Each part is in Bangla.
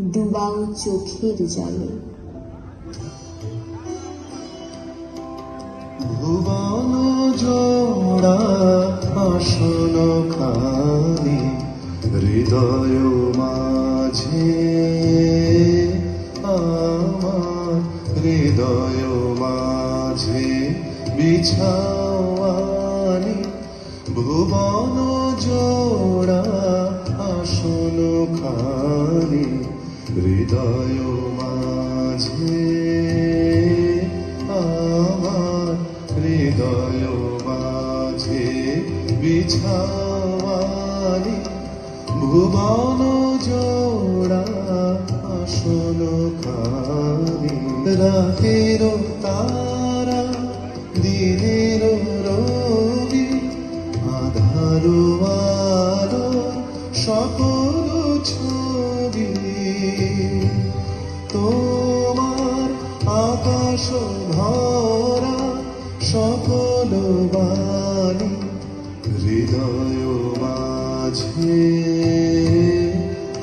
ডুবাও চোখের জলে। ভুবন জোড়া আসন খানি হৃদয় মাঝে। আমার হৃদয় মাঝে বিছাওয়ানি। ভুবন জোড়া আসন খানি হৃদয় মাঝে আমার হৃদয় মাঝে বিছাওয়ানি ভুবন জোড়া আসন খানি রাতের তারা দিনের আকাশ ভরা সকল বাণী হৃদয় মাঝে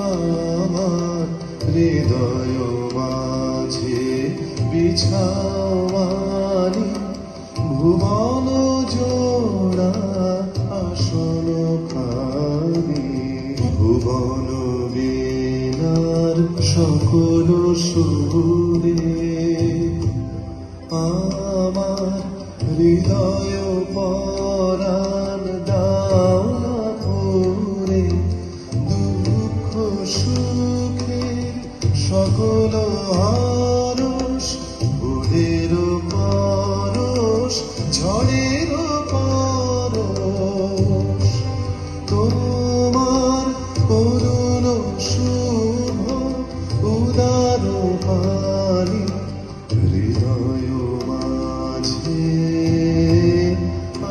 আমার হৃদয় মাঝে বিছাওয়ানি ভুবন জোড়া আসন খানি ভুবন বীণার সকল সুরে পরশ ফুলের পরশ ঝড়ের পরশ তোমার করুণ শুভ, উদার পানি হৃদয় মাঝে।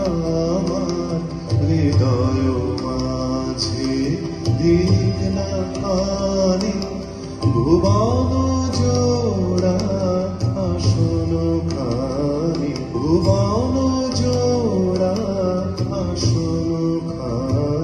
আমার হৃদয় মাঝে দিন না পানি, ভুবন sukha.